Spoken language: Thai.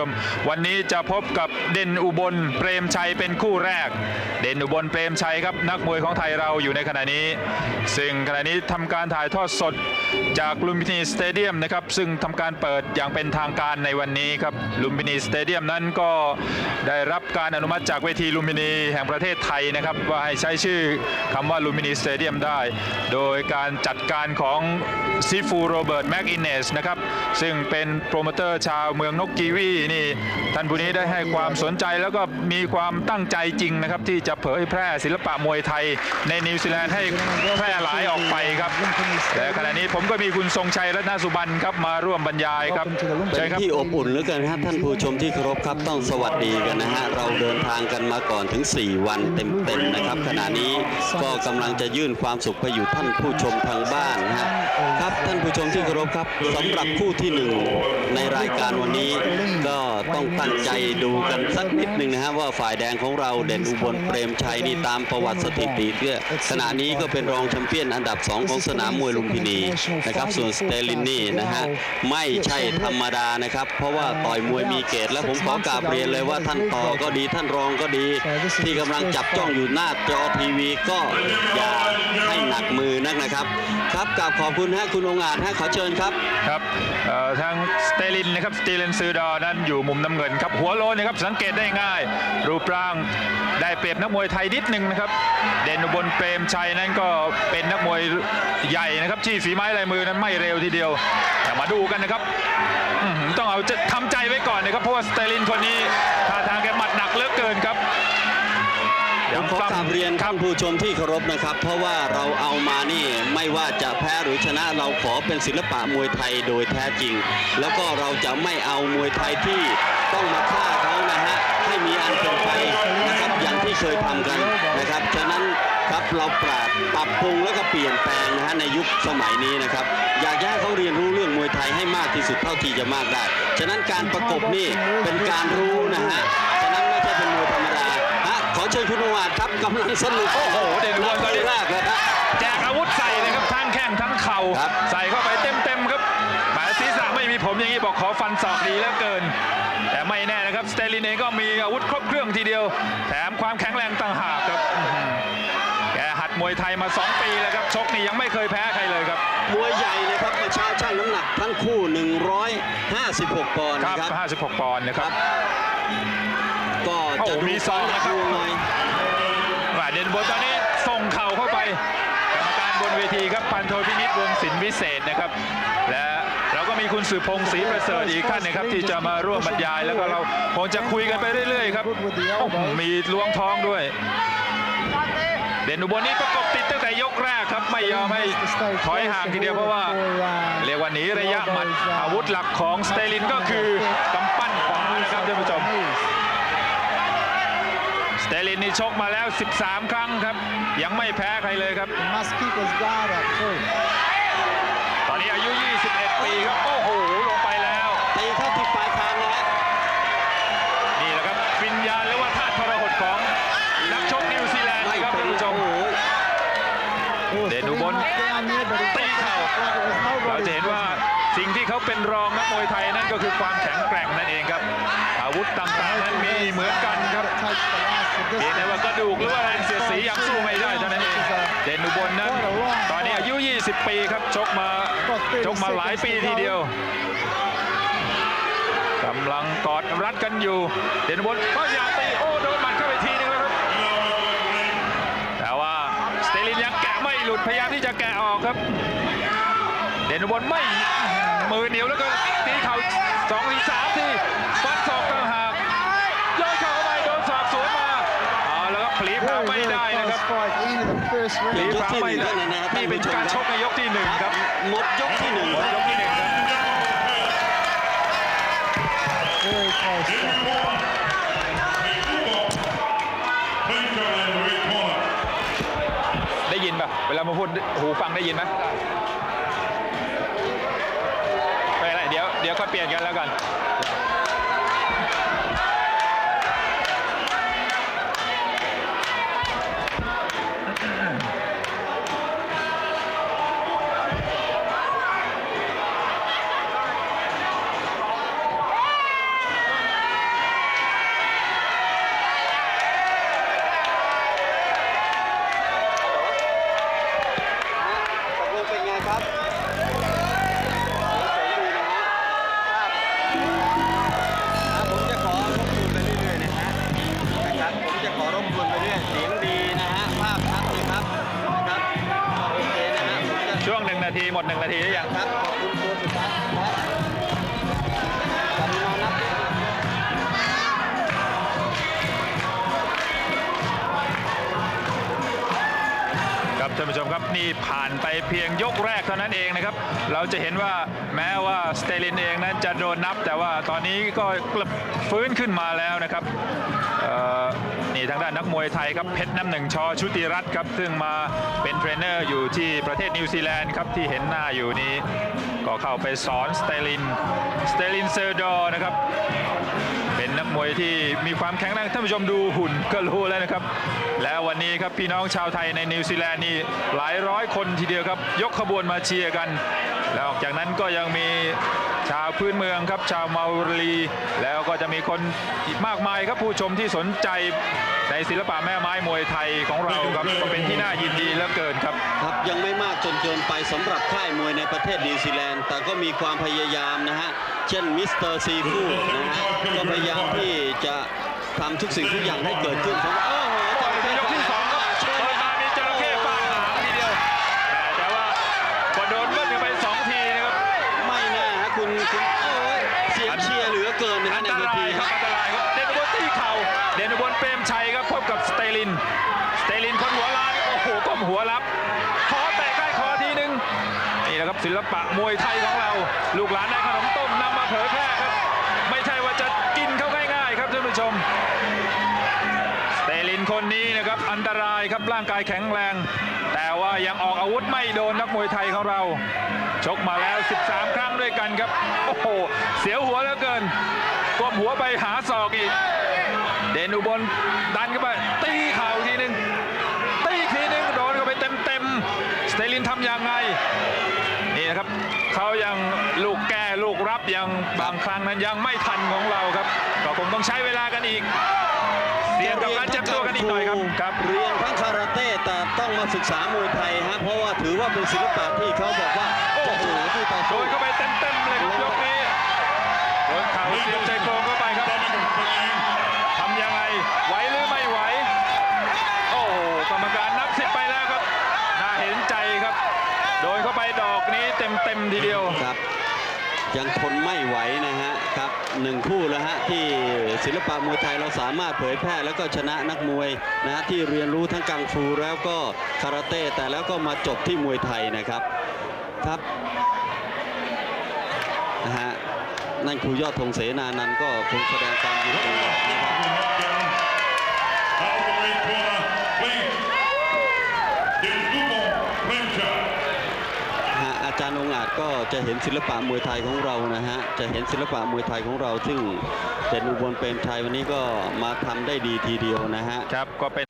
ชม วันนี้จะพบกับเด่นอุบลเปรมชัยเป็นคู่แรก เด่นอุบลเปรมชัยครับนักมวยของไทยเราอยู่ในขณะนี้ ซึ่งขณะนี้ทำการถ่ายทอดสดจากลุมพินีสเตเดียมนะครับซึ่งทำการเปิดอย่างเป็นทางการในวันนี้ครับลุมพินีสเตเดียมนั้นก็ได้รับการอนุมัติจากเวทีลุมพินีแห่งประเทศไทยนะครับว่าให้ใช้ชื่อคำว่าลุมพินีสเตเดียมได้ โดยการจัดการของซิฟูโรเบิร์ตแม็กอินเนสนะครับซึ่งเป็นโปรโมเตอร์ชาวเมืองนกกีวีนี่ท่านผู้นี้ได้ให้ความสนใจแล้วก็มีความตั้งใจจริงนะครับ ที่จะเผยแพร่ศิลปะมวยไทย ในนิวซีแลนด์ให้แพร่หลายออกไปครับและขณะนี้ผมก็มีคุณทรงชัยรัตนสุบรรณครับมาร่วมบรรยายครับเชิญครับที่อบอุ่นเหลือเกินครับท่านผู้ชมที่เคารพครับต้องสวัสดีกันนะฮะเราเดินทางกันมาก่อนถึง 4 วันเต็มๆนะครับ ขณะนี้ก็กำลังจะยื่นความสุขไปอยู่ท่านผู้ชมทางบ้านนะฮะครับท่านผู้ชมที่เคารพครับสำหรับคู่ที่หนึ่งในรายการวันนี้ก็็ต้องตั้งใจดูกันสักนิดหนึ่งนะฮะว่าฝ่ายแดงของเราเด่นอุบลเปรมชัยนี่ตามประวัติสถิติเนี่ยขณะนี้ก็เป็นรองแชมเปี้ยนอันดับสองของสนามมวยลุมพินีนะครับส่วนสเตลินนี่นะฮะไม่ใช่ธรรมดานะครับ เพราะว่าต่อยมวยมีเกรดและผมขอกราบเรียนเลยว่าท่านต่อก็ดีท่านรองก็ดี ที่กำลังจับจ้องอยู่หน้าจอทีวีก็อย่าให้หนักมือนักนะครับ ครับกราบขอบคุณฮะคุณองอาจฮะขอเชิญครับครับทางสเตลินนะครับสเตลินซือดอนั้นอยู่มุมน้ำเงินครับหัวโลนนะครับสังเกตได้ง่าย รูปร่างได้เปรียบนักมวยไทยนิดหนึ่งนะครับ เด่นบนเปรมชัยนั้นก็เป็นนักมวยใหญ่นะครับที่ฝีไม้ลายมือนั้นไม่เร็วทีเดียวแต่มาดูกันนะครับต้องเอาจะทำใจไว้ก่อนนะครับเพราะว่าสเตลินคนนี้ท่าทางแกหมัด ผมขอกราบเรียนท่านผู้ชมที่เคารพนะครับ เพราะว่าเราเอามานี่ไม่ว่าจะแพ้หรือชนะเราขอเป็นศิลปะมวยไทยโดยแท้จริง แล้วก็เราจะไม่เอามวยไทยที่ต้องมาฆ่าเขานะฮะให้มีอันเป็นไปนะครับอย่างที่เคยทำกันนะครับฉะนั้นครับเราปรับปรับปรุงแล้วก็เปลี่ยนแปลงนะฮะในยุคสมัยนี้นะครับ อยากจะให้เขาเรียนรู้เรื่องมวยไทยให้มากที่สุดเท่าที่จะมากได้ ฉะนั้นการประกบนี่เป็นการรู้นะฮะ เชิญคุณองค์อาจครับกำลังสนุกโอ้โหเด่นอุบลตอนนี้แรกเลยครับแจกอาวุธใส่เลยครับทั้งแข้งทั้งเข่าครับใส่เข้าไปเต็มๆครับหมายศีรษะไม่มีผมอย่างนี้บอกขอฟันศอกดีแล้วเกิน แต่ไม่แน่นะครับสเตลินเองก็มีอาวุธครบเครื่องทีเดียว แถมความแข็งแรงต่างหากครับอื้อหือแกหัดมวยไทยมา 2 ปีแล้วครับชกนี่ยังไม่เคยแพ้ใครเลยครับมวยใหญ่นะครับมาช้าช่างน้ำหนักทั้งคู่ 156 ปอนด์ครับนะครับ56 ปอนด์นะครับ ก็โอ้จะโหดูมีศอกนะครับดูหน่อยว่าเด่นบนตอนนี้ส่งเข่าเข้าไปกรรมการบนเวทีครับพันโทพินิจวงศิลป์วิเศษนะครับ และเราก็มีคุณสืบพงศ์ศรีประเสริฐอีกท่านหนะครับ ที่จะมาร่วมบรรยาย แล้วก็เราคงจะคุยกันไปเรื่อยๆครับโอ้โหมีล้วงท้องด้วย เด่นอุบลนี้ประกบติดตั้งแต่ยกแรกครับไม่ยอมให้ถอยห่างทีเดียวเพราะว่าเรียกว่าหนีระยะหมัดอาวุธหลักของสเตลินก็คือกำปั้นขวานะครับท่านผู้ชม สเตลิ นนี่ชกมาแล้ว 13 ครั้งครับ ยังไม่แพ้ใครเลยครับ must keep his guard up too. ตอนนี้อายุ 21 ปีครับ โอ้โห ลงไปแล้วตีเข้าที่ปลายคางนะฮะนี่แหละครับวิญญาณหรือว่าธาตุทรหดของนักชกนิวซีแลนด์ไม่นะครับเป็ท่านนผู้ชมโอ้โห He was Then pretty Ubon knocked down here, but he got ตีเข่า back like it was เรา nobody's จะเห็นว่า business. สิ่งที่เขาเป็นรองนักมวยไทยนั่นก็คือความแข็งแกร่งนั่นเองครับ อาวุธต่างๆนั้นมีเหมือนกันครับ Takes the last of เพียง this แต่ว่ากระดูกหรือว่าแรงเสียดสียังสู้ไม่ได้เท่านั้นเองเด่นอุบลนั้นตอนนี้อายุ 20 ปีครับชกมาชกมาหลายปีทีเดียวกำลังกอดรัดกันอยู่ เด่นอุบลก็อยากตีโอ้โดนหมัดเข้าไปทีนึงแล้วครับแต่ว่าสเตลินยังแกะไม่หลุดพยายามที่จะแกะออกครับ เด่นอุบลไม่มือเหนียวแล้วก็ตีเข่าสองทีสามทีฟันศอกต่างหาก ผลีผลาม Very, ไม่ very ได้นะค close รับ fight. End of the first ผลี round. ผลามไม่ได้นี่เป็นการชกในยกที่หนึ่งครับหมดยกที่หนึ่งหมดยกที่หนึ่งครับ Very close fight. ได้ยินป่ะ เวลามาพูดหูฟังได้ยินไหมไม่เป็นไรเดี๋ยวเดี๋ยวก็เปลี่ยนกันแล้วกัน ดหนึ่งนาทีหรือยังครับ ผู้ชมครับนี่ผ่านไปเพียงยกแรกเท่านั้นเองนะครับ เราจะเห็นว่าแม้ว่าสเตลินเองนั้นจะโดนนับ แต่ว่าตอนนี้ก็กลับฟื้นขึ้นมาแล้วนะครับนี่ทางด้านนักมวยไทยครับเพชรน้ำหนึ่งชอชุติรัตน์ครับ ซึ่งมาเป็นเทรนเนอร์อยู่ที่ประเทศนิวซีแลนด์ครับที่เห็นหน้าอยู่นี้ ก็เข้าไปสอนสเตลินสเตลินเซอร์ดอนะครับ เป็นนักมวยที่มีความแข็งแรงท่านผู้ชมดูหุ่นก็รู้แล้วนะครับ แล้ววันนี้ครับพี่น้องชาวไทยในนิวซีแลนด์นี่หลายร้อยคนทีเดียวครับ ยกขบวนมาเชียร์กัน แล้วออกจากนั้นก็ยังมีชาวพื้นเมืองครับชาวเมารีแล้วก็จะมีคนอีกมากมายครับผู้ชมที่สนใจในศิลปะแม่ไม้มวยไทยของเราครับก็เป็นที่น่ายินดีเหลือเกินครับครับยังไม่มากจนเกินไปสำหรับค่ายมวยในประเทศนิวซีแลนด์ แต่ก็มีความพยายามนะฮะ เช่นมิสเตอร์ซีฟูนะฮะก็พยายามที่จะทำทุกสิ่งทุกอย่างให้เกิดขึ้นครับโอ้โครับศิลปะมวยไทยของเรา ลูกหลานได้ขนมต้มนำมาเผยแพร่ครับ ไม่ใช่ว่าจะกินเขาง่ายๆครับท่านผู้ชมสเตลินคนนี้นะครับอันตรายครับร่างกายแข็งแรง แต่ว่ายังออกอาวุธไม่โดนนักมวยไทยของเรา ชกมาแล้ว 13 ครั้งด้วยกันครับ โอ้โห เสียวหัวเหลือเกินก้มหัวไปหาศอกอีก เดนอุบลดันเข้าไปตีเข่าทีหนึ่งตีทีหนึ่งโดนเข้าไปเต็มๆสเตลินทำยังไง ครับเขายังลูกแก้ลูกรับยังบางครั้งนั้นยังไม่ทันของเราครับก็คงต้องใช้เวลากันอีกเสี่ยงกับการเจ็บตัวกันอีกหน่อยครับครับ เรียนทั้งคาราเต้แต่ต้องมาศึกษามวยไทยฮะเพราะว่าถือว่าเป็นศิลปะที่เขาบอกว่าโอ้จะโหสูงที่ต่อโดสู้นเข้าไปเต็มๆเลยครับยกนี้โดนเข่าเสียบใจโครงเข้าไปครับทำยังไงไหวหรือไม่ไหว โอ้โหกรรมการนับสิบไปแล้วครับ น่าเห็นใจครับ โดนเข้าไปดอกนี้เต็มๆทีเดียว ครับ ยังทนไม่ไหวนะฮะครับหนึ่งคู่แล้วฮะที่ศิลปะมวยไทยเราสามารถเผยแพร่แล้วก็ชนะนักมวยนะฮะที่เรียนรู้ทั้งกังฟูแล้วก็คาราเต้แต่แล้วก็มาจบที่มวยไทยนะครับครับนะฮะนั่นครูยอดธงเสนานันก็คงแสดงความยินดีนะครับ Out of the red corner, please. Del Tubo Premcha. ฮะอาจารย์องค์อาจ ก็จะเห็นศิลปะมวยไทยของเรานะฮะจะเห็นศิลปะมวยไทยของเรา ซึ่งเด่นอุบลเป็นไทยวันนี้ก็มาทำได้ดีทีเดียวนะฮะครับก็เป็น